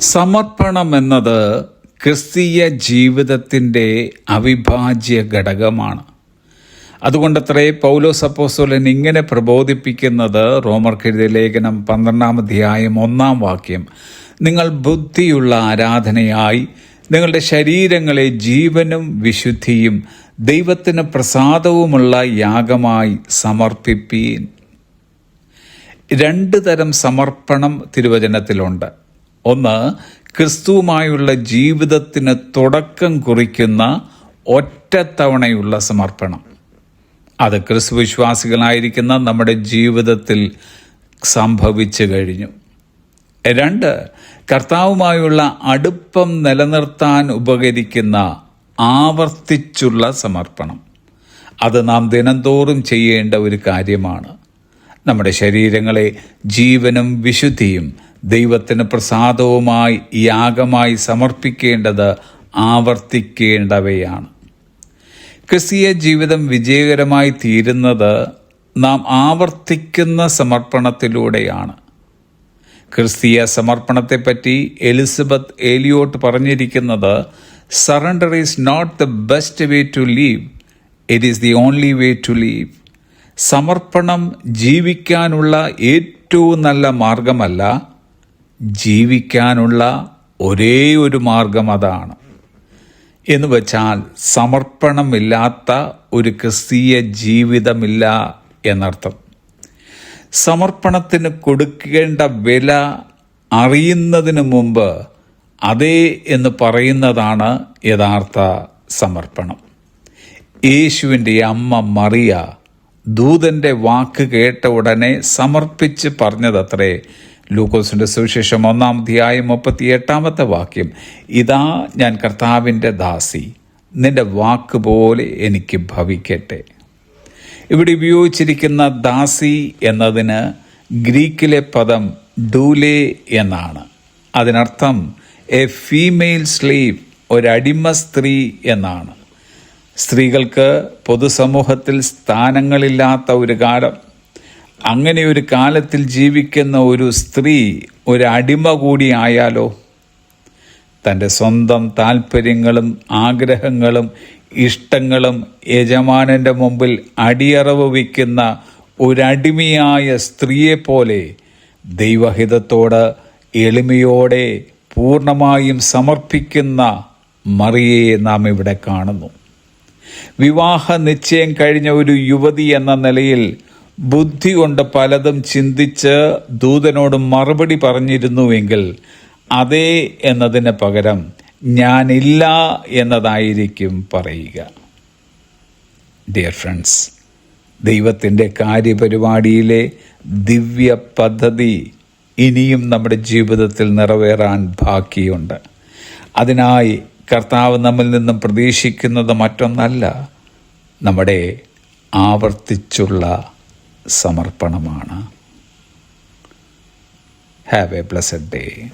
സമർപ്പണം എന്നത് ക്രിസ്തീയ ജീവിതത്തിന്റെ അവിഭാജ്യ ഘടകമാണ്. അതുകൊണ്ടത്രേ പൗലോസ് അപ്പോസ്തലൻ ഇങ്ങനെ പ്രബോധിപ്പിക്കുന്നത് റോമർ റോമർക്കെഴുതിയ ലേഖനം പന്ത്രണ്ടാം അധ്യായം ഒന്നാം വാക്യം. നിങ്ങൾ ബുദ്ധിയുള്ള ആരാധനയായി നിങ്ങളുടെ ശരീരങ്ങളെ ജീവനും വിശുദ്ധിയും ദൈവത്തിന് പ്രസാദവുമുള്ള യാഗമായി സമർപ്പിപ്പീൻ. രണ്ട് തരം സമർപ്പണം തിരുവചനത്തിലുണ്ട്. ഒന്ന് ക്രിസ്തുവുമായുള്ള ജീവിതത്തിന് തുടക്കം കുറിക്കുന്ന ഒറ്റത്തവണയുള്ള സമർപ്പണം. അത് ക്രിസ്തു വിശ്വാസികളായിരിക്കുന്ന നമ്മുടെ ജീവിതത്തിൽ സംഭവിച്ചു കഴിഞ്ഞു. രണ്ട് കർത്താവുമായുള്ള അടുപ്പം നിലനിർത്താൻ ഉപകരിക്കുന്ന ആവർത്തിച്ചുള്ള സമർപ്പണം. അത് നാം ദിനംതോറും ചെയ്യേണ്ട ഒരു കാര്യമാണ്. നമ്മുടെ ശരീരങ്ങളെ ജീവനും വിശുദ്ധിയും ദൈവത്തിന് പ്രസാദവുമായി യാഗമായി സമർപ്പിക്കേണ്ടത് ആവർത്തിക്കേണ്ടവയാണ്. ക്രിസ്തീയ ജീവിതം വിജയകരമായി തീരുന്നത് നാം ആവർത്തിക്കുന്ന സമർപ്പണത്തിലൂടെയാണ്. ക്രിസ്തീയ സമർപ്പണത്തെപ്പറ്റി എലിസബത്ത് ഏലിയോട്ട് പറഞ്ഞിരിക്കുന്നത് surrender is not the best way to live it is the only way to live സമർപ്പണം ജീവിക്കാനുള്ള ഏറ്റവും നല്ല മാർഗമല്ല ജീവിക്കാനുള്ള ഒരേ ഒരു മാർഗം അതാണ്. എന്ന് വച്ചാൽ സമർപ്പണമില്ലാത്ത ഒരു ക്രിസ്തീയ ജീവിതമില്ല എന്നർത്ഥം. സമർപ്പണത്തിന് കൊടുക്കേണ്ട വില അറിയുന്നതിന് മുമ്പ് അതേ എന്ന് പറയുന്നതാണ് യഥാർത്ഥ സമർപ്പണം. യേശുവിന്റെ അമ്മ മറിയ ദൂതന്റെ വാക്ക് കേട്ട ഉടനെ സമർപ്പിച്ച് പറഞ്ഞതത്രേ. ലൂക്കോസിന്റെ സുവിശേഷം ഒന്നാം അധ്യായം മുപ്പത്തി എട്ടാമത്തെ വാക്യം. ഇതാ ഞാൻ കർത്താവിന്റെ ദാസി. നിന്റെ വാക്ക് പോലെ എനിക്ക് ഭവിക്കട്ടെ. ഇവിടെ ഉപയോഗിച്ചിരിക്കുന്ന ദാസി എന്നതിന് ഗ്രീക്കിലെ പദം ഡൂലേ എന്നാണ്. അതിനർത്ഥം എ ഫീമെയിൽ സ്ലീവ് ഒരടിമ സ്ത്രീ എന്നാണ്. സ്ത്രീകൾക്ക് പൊതുസമൂഹത്തിൽ സ്ഥാനങ്ങളില്ലാത്ത ഒരു കാലം. അങ്ങനെ ഒരു കാലത്തിൽ ജീവിക്കുന്ന ഒരു സ്ത്രീ ഒരടിമ കൂടി ആയാലോ? തന്റെ സ്വന്തം താല്പര്യങ്ങളും ആഗ്രഹങ്ങളും ഇഷ്ടങ്ങളും യജമാനന്റെ മുമ്പിൽ അടിയറവ് വയ്ക്കുന്ന ഒരടിമയായ സ്ത്രീയെപ്പോലെ ദൈവഹിതത്തോട് എളിമയോടെ പൂർണമായും സമർപ്പിക്കുന്ന മറിയെ നാം ഇവിടെ കാണുന്നു. വിവാഹ നിശ്ചയം കഴിഞ്ഞ ഒരു യുവതി എന്ന നിലയിൽ ബുദ്ധി കൊണ്ട് പലതും ചിന്തിച്ച് ദൂതനോട് മറുപടി പറഞ്ഞിരുന്നുവെങ്കിൽ അതേ എന്നതിന് പകരം ഞാനില്ല എന്നതായിരിക്കും പറയുക. ഡിയർ ഫ്രണ്ട്സ് ദൈവത്തിന്റെ കാര്യപരിപാടിയിലെ ദിവ്യ പദ്ധതി ഇനിയും നമ്മുടെ ജീവിതത്തിൽ നിറവേറാൻ ബാക്കിയുണ്ട്. അതിനായി കർത്താവ് നമ്മിൽ നിന്നും പ്രതീക്ഷിക്കുന്നത് മറ്റൊന്നല്ല. നമ്മുടെ ആവർത്തിച്ചുള്ള സമർപ്പണമാണ്. Have a blessed day